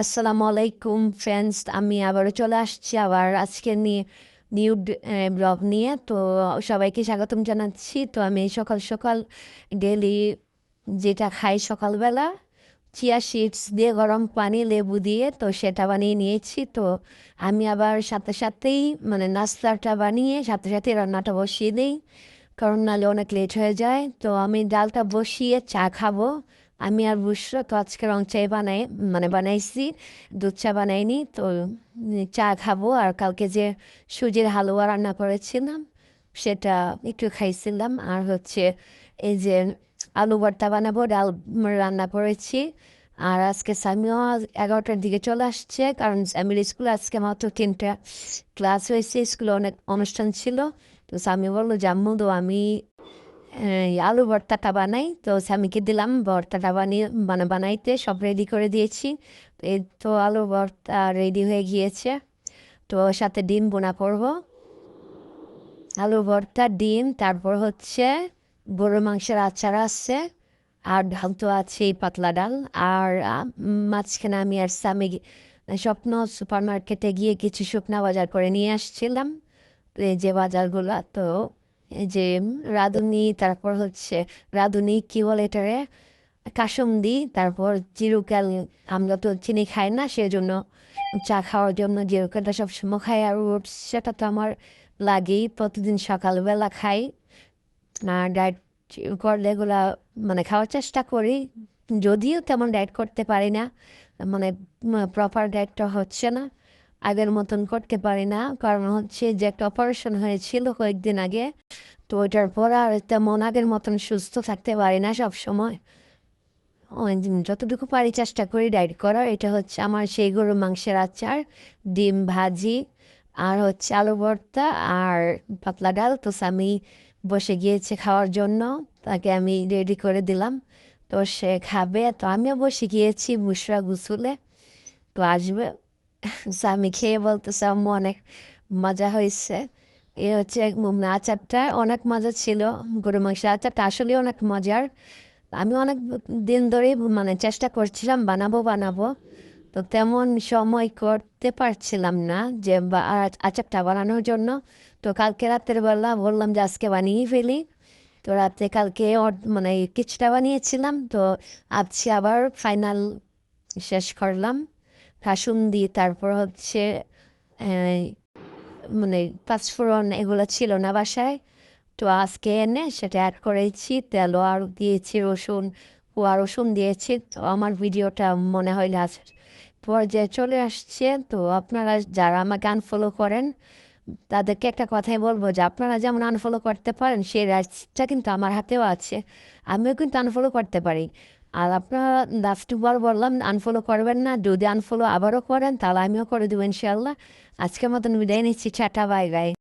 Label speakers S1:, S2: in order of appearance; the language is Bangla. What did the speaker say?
S1: আসসালামু আলাইকুম ফ্রেন্ডস আমি আবারও চলে আসছি আবার আজকে নিয়ে নিউ ব্লগ নিয়ে। তো সবাইকে স্বাগতম জানাচ্ছি। তো আমি সকাল সকাল ডেলি যেটা খাই সকালবেলা চিয়া সিডস দিয়ে গরম পানি, লেবু দিয়ে, তো সেটা বানিয়ে নিয়েছি। তো আমি আবার সাথে সাথেই মানে নাস্তাটা বানিয়ে সাথে সাথে রান্নাটা বসিয়ে দিই, কারণ নাহলে অনেক লেট হয়ে যায়। তো আমি ডালটা বসিয়ে চা খাব। আমি আর বুসরা তো আজকে রং চাই বানাই মানে বানাইছি, দুধ চা বানাইনি, তো চা খাব। আর কালকে যে সুজির হালুয়া রান্না করেছিলাম, সেটা একটু খাইছিলাম। আর হচ্ছে এই যে আলু ভর্তা বানাবো, ডাল রান্না করেছি। আর আজকে সামিও এগারোটার দিকে চলে আসছে, কারণ সামির স্কুলে আজকে মাত্র তিনটা ক্লাস হয়েছে, স্কুলে অনেক অনুষ্ঠান ছিল। তো সামি বলল, জাম্মু, তো আমি আলু ভর্তাটা বানাই। তো স্বামীকে দিলাম, ভর্তাটা বানিয়ে মানে বানাইতে সব রেডি করে দিয়েছি। এই তো আলু ভর্তা রেডি হয়ে গিয়েছে। তো সাথে ডিম বোনা করব। আলু ভর্তা, ডিম, তারপর হচ্ছে গরুর মাংসের আচার আছে, আর ডাল তো আছেই পাতলা ডাল। আর মাঝখানে আমি আর স্বামী স্বপ্ন সুপার মার্কেটে গিয়ে কিছু শুকনা বাজার করে নিয়ে আসছিলাম। যে বাজারগুলো, তো যে রাঁধুনি তারপর হচ্ছে রাঁধুনি কি বলে এটারে কাসুন্দি, তারপর চিরুকাল আমরা তো চিনি খাই না, সেজন্য চা খাওয়ার জন্য জিরুকালটা সবসময় খাই, আর সেটা তো আমার লাগেই, প্রতিদিন সকালবেলা খাই। আর ডায়েট করলে এগুলা মানে খাওয়ার চেষ্টা করি, যদিও তেমন ডায়েট করতে পারি না মানে প্রপার ডায়েটটা হচ্ছে না। আগের মতন করতে পারি না। কারণ হচ্ছে যে একটা অপারেশন হয়েছিল কয়েকদিন আগে, তো ওইটার পর আর তেমন আগের মতন সুস্থ থাকতে পারি না সব সময় যতটুকু পারি চেষ্টা করি ডায়েট করার। এটা হচ্ছে আমার সেই গরুর মাংসের আচার, ডিম ভাজি, আর হচ্ছে আলু ভর্তা আর পাতলা ডাল। তো আমি বসে গিয়েছে খাওয়ার জন্য, তাকে আমি রেডি করে দিলাম। তো সে খাবে। তো আমিও বসে গিয়েছি মুসরা গুসুলে। তো আসবে। স্বামী খেয়ে বলতেছে আম্মু অনেক মজা হয়েছে। এ হচ্ছে উম, আচারটা অনেক মজা ছিল গরু মাংসের আচারটা আসলে অনেক মজার। আমি অনেক দিন ধরেই মানে চেষ্টা করছিলাম বানাবো বানাবো। তো তেমন সময় করতে পারছিলাম না যে আচারটা বানানোর জন্য। তো কালকে রাতের বেলা বললাম যে আজকে বানিয়ে ফেলি। তো রাতে কালকে মানে কিছুটা বানিয়েছিলাম। তো আজকে আবার ফাইনাল শেষ করলাম। কাসুন্দি তারপর হচ্ছে মানে পাঁচফোড়ন এগুলো ছিল না বাসায়। তো আজকে এনে সেটা অ্যাড করেছি, তেলও আর দিয়েছি, রসুন পোয়া রসুন দিয়েছি। তো আমার ভিডিওটা মনে হয় লাস্ট পর্যায়ে চলে আসছে। তো আপনারা যারা আমাকে আনফলো করেন, তাদেরকে একটা কথাই বলব যে আপনারা যেমন আনফলো করতে পারেন, সেই রাইটসটা কিন্তু আমার হাতেও আছে। আমিও কিন্তু আনফলো করতে পারি। আর আপনারা লাস্টবার বললাম আনফলো করবেন না। যদি আনফলো আবারও করেন, তাহলে আমিও করে দেবো ইনশাল্লাহ আজকের মতন বিদায় নিচ্ছি। চাটা বাই বাই